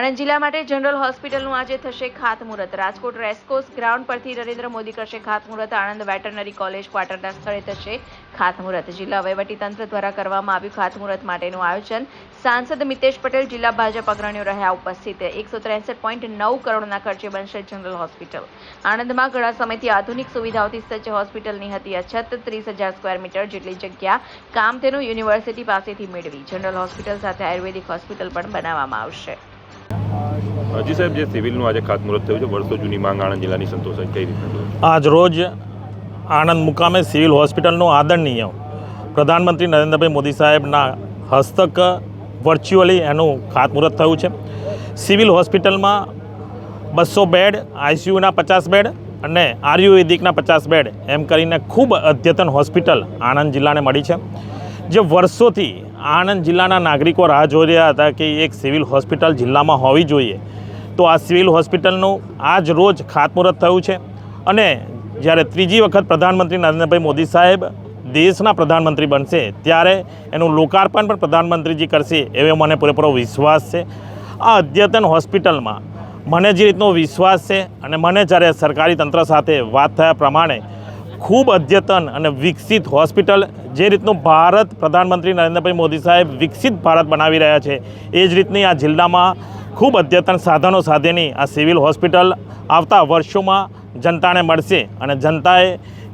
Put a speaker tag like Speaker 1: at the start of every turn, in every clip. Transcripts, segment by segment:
Speaker 1: આણંદ જિલ્લા માટે જનરલ હોસ્પિટલનું આજે થશે ખાતમુહૂર્ત. રાજકોટ રેસકોર્સ ગ્રાઉન્ડ પરથી નરેન્દ્ર મોદી કરશે ખાતમુહૂર્ત. આણંદ વેટરનરી કોલેજ ક્વાર્ટરના સ્થળે થશે ખાતમુહૂર્ત. જિલ્લા વહીવટીતંત્ર દ્વારા કરવામાં આવ્યું ખાતમુહૂર્ત માટેનું આયોજન. સાંસદ મિતેશ પટેલ, જિલ્લા ભાજપ અગ્રણીઓ રહ્યા ઉપસ્થિત. એકસો ત્રેસઠ પોઈન્ટ નવ કરોડના ખર્ચે બનશે જનરલ હોસ્પિટલ. આણંદમાં ઘણા સમયથી આધુનિક સુવિધાઓથી સજ્જ હોસ્પિટલની હતી અછત ત્રીસ હજાર સ્ક્વેર મીટર જેટલી જગ્યા કામધેનુ યુનિવર્સિટી પાસેથી મેળવી. જનરલ હોસ્પિટલ સાથે આયુર્વેદિક હોસ્પિટલ પણ બનાવવામાં આવશે.
Speaker 2: જી સાહેબ, જે સિવિલનું આજે ખાતમુહૂર્ત થયું છે, વર્ષો જૂની માંગ આણંદ જિલ્લાની સંતોષાય કઈ રીતે
Speaker 3: આજ રોજ આણંદ મુકામે સિવિલ હોસ્પિટલનું આદરણીય પ્રધાનમંત્રી નરેન્દ્રભાઈ મોદી સાહેબના હસ્તક વર્ચ્યુઅલી એનું ખાતમુહૂર્ત થયું છે. સિવિલ હોસ્પિટલમાં બસો બેડ આઈસીયુના પચાસ બેડ અને આયુર્વેદિકના પચાસ બેડ એમ કરીને ખૂબ અદ્યતન હોસ્પિટલ આણંદ જિલ્લાને મળી છે. જે વર્ષોથી આણંદ જિલ્લાના નાગરિકો રાહ જોઈ રહ્યા હતા કે એક સિવિલ હોસ્પિટલ જિલ્લામાં હોવી જોઈએ. તો આ સિવિલ હોસ્પિટલનું આજ રોજ ખાતમુહૂર્ત થયું છે અને જ્યારે ત્રીજી વખત પ્રધાનમંત્રી નરેન્દ્રભાઈ મોદી સાહેબ દેશના પ્રધાનમંત્રી બનશે, ત્યારે એનું લોકાર્પણ પણ પ્રધાનમંત્રીજી કરશે, એવો મને પૂરેપૂરો વિશ્વાસ છે. આ અદ્યતન હોસ્પિટલમાં મને જે રીતનો વિશ્વાસ છે અને મને જ્યારે સરકારી તંત્ર સાથે વાત થયા પ્રમાણે ખૂબ અદ્યતન અને વિકસિત હોસ્પિટલ જે રીતનું ભારત પ્રધાનમંત્રી નરેન્દ્રભાઈ મોદી સાહેબ વિકસિત ભારત બનાવી રહ્યા છે, એ જ રીતની આ જિલ્લામાં ખૂબ અદ્યતન સાધનો સાથેની આ સિવિલ હોસ્પિટલ આવતા વર્ષોમાં જનતાને મળશે અને જનતાએ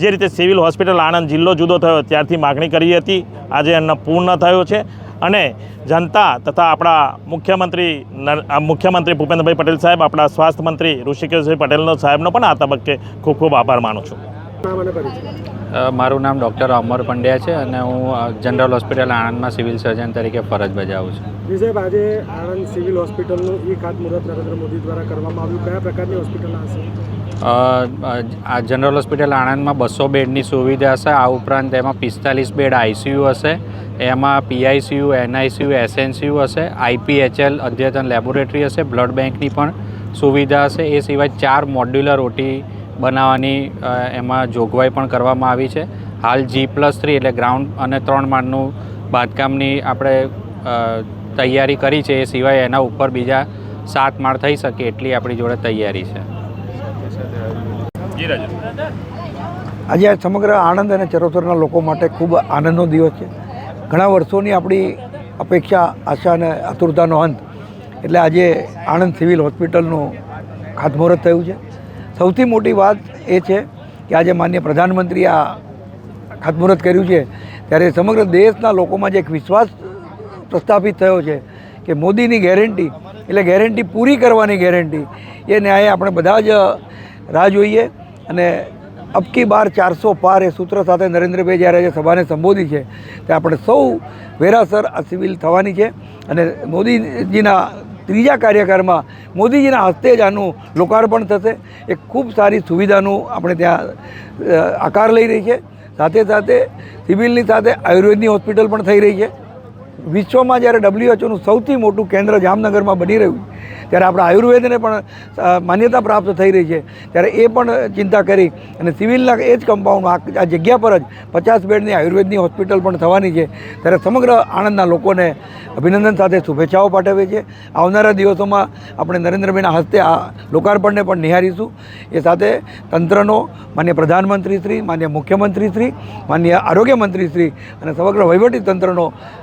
Speaker 3: જે રીતે સિવિલ હોસ્પિટલ આણંદ જિલ્લો જુદો થયો ત્યારથી માગણી કરી હતી, આજે એનો પૂર્ણ થયો છે અને જનતા તથા આપણા મુખ્યમંત્રી મુખ્યમંત્રી ભૂપેન્દ્રભાઈ પટેલ સાહેબ, આપણા સ્વાસ્થ્ય મંત્રી ઋષિકેશભાઈ પટેલનો સાહેબનો પણ આ તબક્કે ખૂબ ખૂબ આભાર માનું છું.
Speaker 4: મારું નામ ડૉક્ટર અમર પંડ્યા છે અને હું જનરલ હોસ્પિટલ આણંદમાં સિવિલ સર્જન તરીકે ફરજ બજાવું છું.
Speaker 5: જી સાહેબ આજે આણંદ સિવિલ હોસ્પિટલનું ઈ ખાતમુહૂર્ત નરેન્દ્ર મોદી દ્વારા કરવામાં આવ્યું. કયા પ્રકારની હોસ્પિટલ હશે
Speaker 4: આ જનરલ હોસ્પિટલ આણંદમાં બસો બેડની સુવિધા હશે આ ઉપરાંત એમાં પિસ્તાલીસ બેડ આઈસીયુ હશે. એમાં પીઆઈસીયુ એનઆઈસીયુ એસએનસીયુ હશે. આઈપીએચએલ અદ્યતન લેબોરેટરી હશે. બ્લડ બેંકની પણ સુવિધા હશે. એ સિવાય ચાર મોડ્યુલર ઓટી બનાવવાની એમાં જોગવાઈ પણ કરવામાં આવી છે. હાલ જી પ્લસ થ્રી એટલે ગ્રાઉન્ડ અને ત્રણ માળનું બાંધકામની આપણે તૈયારી કરી છે. એ સિવાય એના ઉપર બીજા સાત માળ થઈ શકે એટલી આપણી જોડે તૈયારી છે.
Speaker 6: આજે આ સમગ્ર આણંદ અને ચરોતરના લોકો માટે ખૂબ આનંદનો દિવસ છે. ઘણા વર્ષોની આપણી અપેક્ષા, આશા અને આતુરતાનો અંત. એટલે આજે આણંદ સિવિલ હોસ્પિટલનું ખાતમુહૂર્ત થયું છે. સૌથી મોટી વાત એ છે કે આજે માન્ય પ્રધાનમંત્રી આ ખાતમુહૂર્ત કર્યું છે, ત્યારે સમગ્ર દેશના લોકોમાં જે એક વિશ્વાસ પ્રસ્થાપિત થયો છે કે મોદીની ગેરંટી, એટલે ગેરંટી પૂરી કરવાની ગેરંટી, એ ન્યાય આપણે બધા જ રાહ જોઈએ અને અબકી બાર ચારસો પાર એ સૂત્ર સાથે નરેન્દ્રભાઈ જ્યારે આજે સભાને સંબોધી છે તે આપણે સૌ વેરાસર આ સિવિલ થવાની છે અને મોદીજીના ત્રીજા કાર્યકાળમાં મોદીજીના હસ્તે જ આનું લોકાર્પણ થશે. એક ખૂબ સારી સુવિધાનું આપણે ત્યાં આકાર લઈ રહી છે. સાથે સાથે સિવિલની સાથે આયુર્વેદની હોસ્પિટલ પણ થઈ રહી છે. વિશ્વમાં જ્યારે ડબ્લ્યુએચઓનું સૌથી મોટું કેન્દ્ર જામનગરમાં બની રહ્યું ત્યારે આપણા આયુર્વેદને પણ માન્યતા પ્રાપ્ત થઈ રહી છે. ત્યારે એ પણ ચિંતા કરી અને સિવિલના એ જ કમ્પાઉન્ડમાં આ- આ જગ્યા પર જ પચાસ બેડની આયુર્વેદની હોસ્પિટલ પણ થવાની છે. ત્યારે સમગ્ર આણંદના લોકોને અભિનંદન સાથે શુભેચ્છાઓ પાઠવે છે આવનારા દિવસોમાં આપણે નરેન્દ્રભાઈના હસ્તે આ લોકાર્પણને પણ નિહારીશું. એ સાથે તંત્રનો, માન્ય પ્રધાનમંત્રી શ્રી, માન્ય મુખ્યમંત્રી શ્રી, માન્ય આરોગ્ય મંત્રી શ્રી અને સમગ્ર વહીવટી તંત્રનો